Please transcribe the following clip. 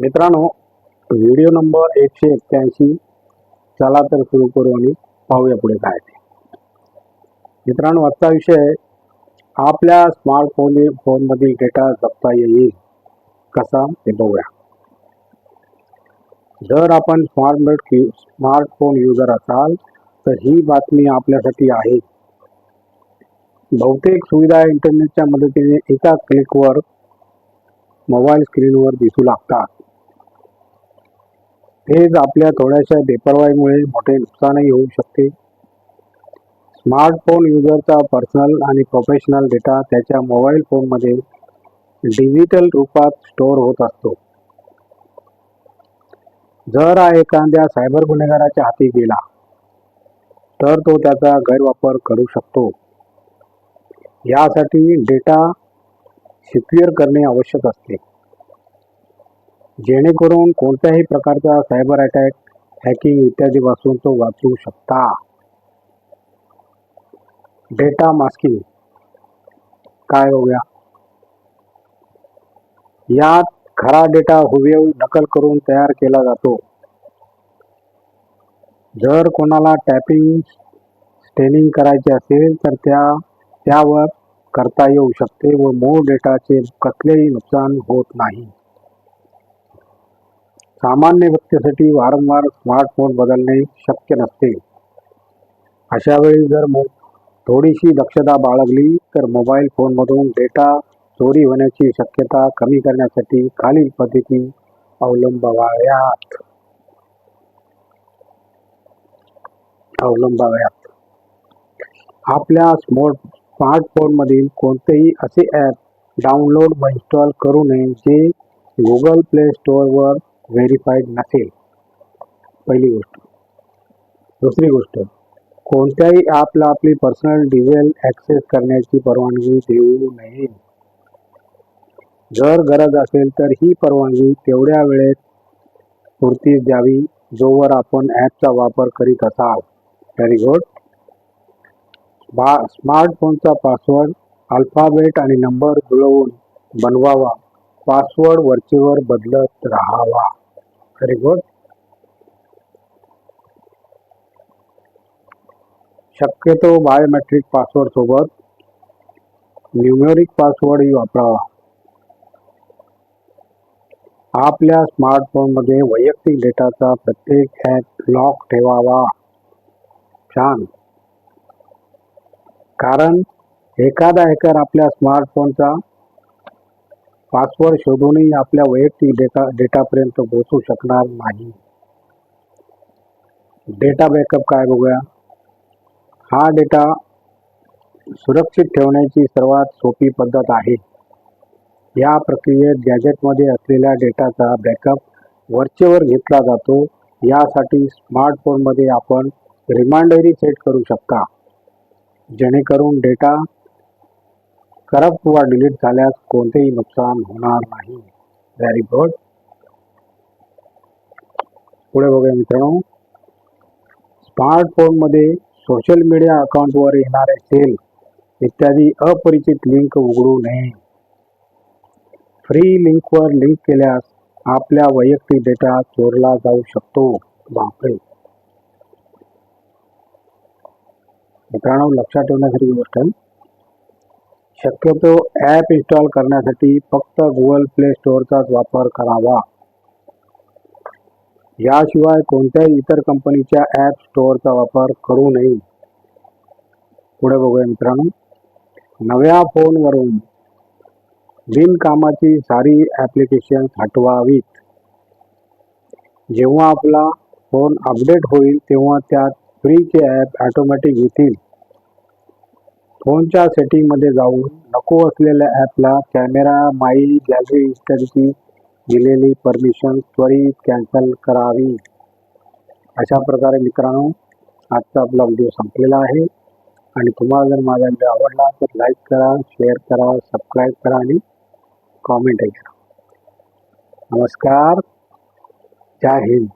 मित्रांनो video number एकशे एक्क्याऐंशी. चला तर सुरू करू आणि पाहूया पुढे काय ते. मित्रांनो आजचा विषय आपल्या स्मार्टफोन फोनमधील डेटा जपता येईल कसा ते बघूया. जर आपण स्मार्ट स्मार्टफोन युजर असाल तर ही बातमी आपल्यासाठी आहे. बहुतेक सुविधा इंटरनेटच्या मदतीने एका क्लिकवर मोबाईल स्क्रीनवर दिसू लागतात. हेच आपल्या थोड्याशा बेपरवाईमुळे मोठे नुकसानही होऊ शकते. स्मार्टफोन युजरचा पर्सनल आणि प्रोफेशनल डेटा त्याच्या मोबाईल फोनमध्ये डिजिटल रूपात स्टोअर होत असतो. जर हा एखाद्या सायबर गुन्हेगाराच्या हाती गेला तर तो त्याचा गैरवापर करू शकतो. यासाठी डेटा सिक्युअर करणे आवश्यक असते. जेणेकरून कोणत्याही प्रकारचा सायबर अटॅक हॅकिंग इत्यादीपासून तो वाचू शकता. Data masking. काय होऊया यात खरा डेटा हुबेहूब नकल करून तयार केला जातो. जर कोणाला टॅपिंग स्टेनिंग करायचे असेल तर त्या त्यावर करता येऊ शकते व मूळ डेटाचे कसलेही नुकसान होत नाही. सामान्य व्यक्तीसाठी वारंवार स्मार्टफोन बदलणे शक्य नसते. अशा वेळी जर मो थोडीशी दक्षता बाळगली तर मोबाईल फोनमधून डेटा चोरी होण्याची शक्यता कमी करण्यासाठी खालील पद्धती अवलंबाव्यात. अवलंबाव्यात. आपल्या स्मोट स्मार्टफोनमधील कोणतेही असे ॲप डाउनलोड व इन्स्टॉल करू नये जे गुगल प्ले स्टोअरवर व्हेरीफाईड नसेल पहिली गोष्ट. दुसरी गोष्ट कोणत्याही ॲपला आपली पर्सनल डिटेल ॲक्सेस करण्याची परवानगी देऊ नये. जर गरज असेल तर ही परवानगी तेवढ्या वेळेत पुरतीच द्यावी जोवर आपण ॲपचा वापर करीत असाल. व्हेरी गुड बा स्मार्टफोनचा पासवर्ड अल्फाबेट आणि नंबर जुळवून बनवावा. पासवर्ड वरचेवर बदलत राहावा. व्हेरी गुड शक्यतो बायोमेट्रिक पासवर्ड सोबत न्यूमेरिक पासवर्डही वापरावा आपल्या स्मार्टफोनमध्ये वैयक्तिक डेटाचा प्रत्येक ॲप लॉक ठेवावा. छान. कारण एखादा हॅकर आपल्या स्मार्टफोनचा पासवर्ड शोधूनही आपल्या वैयक्तिक डेटा डेटापर्यंत पोहोचू शकणार नाही. डेटा बॅकअप काय बघूया? हा डेटा सुरक्षित ठेवण्याची सर्वात सोपी पद्धत आहे. या प्रक्रियेत गॅजेटमध्ये असलेल्या डेटाचा बॅकअप वरचेवर घेतला जातो. यासाठी स्मार्टफोनमध्ये आपण रिमाइंडरी सेट करू शकता. जेणेकरून डेटा करप्ट किंवा डिलीट झाल्यास कोणतेही नुकसान होणार नाही. व्हेरी गुड पुढे बघूया मित्रांनो. स्मार्टफोनमध्ये सोशल मीडिया अकाउंटवर येणारे सेल इत्यादी अपरिचित लिंक उघडू नये. फ्री लिंकवर लिंक केल्यास आपल्या वैयक्तिक डेटा चोरला जाऊ शकतो. बापरे. मित्रांनो लक्षात ठेवण्यासारखी गोष्ट आहे. शक्यतो ॲप इन्स्टॉल करण्यासाठी फक्त गुगल प्ले स्टोअरचाच वापर करावा. याशिवाय कोणत्याही इतर कंपनीच्या ॲप स्टोअरचा वापर करू नये. पुढे बघूया मित्रांनो. नव्या फोनवरून बिनकामाची सारी ॲप्लिकेशन हटवावीत. जेव्हा आपला फोन अपडेट होईल तेव्हा त्यात फ्रीचे ॲप ऑटोमॅटिक येतील. फोनच्या सेटिंगमध्ये जाऊन नको असलेल्या ॲपला कॅमेरा माई गॅलरी इत्यादीची दिलेली परमिशन त्वरित कॅन्सल करावी. अशा प्रकारे मित्रांनो आजचा आपला व्हिडिओ संपलेला आहे. आणि तुम्हाला जर माझा व्हिडिओ आवडला तर लाईक करा शेअर करा सबस्क्राईब करा आणि कॉमेंटही करा. नमस्कार. जय हिंद.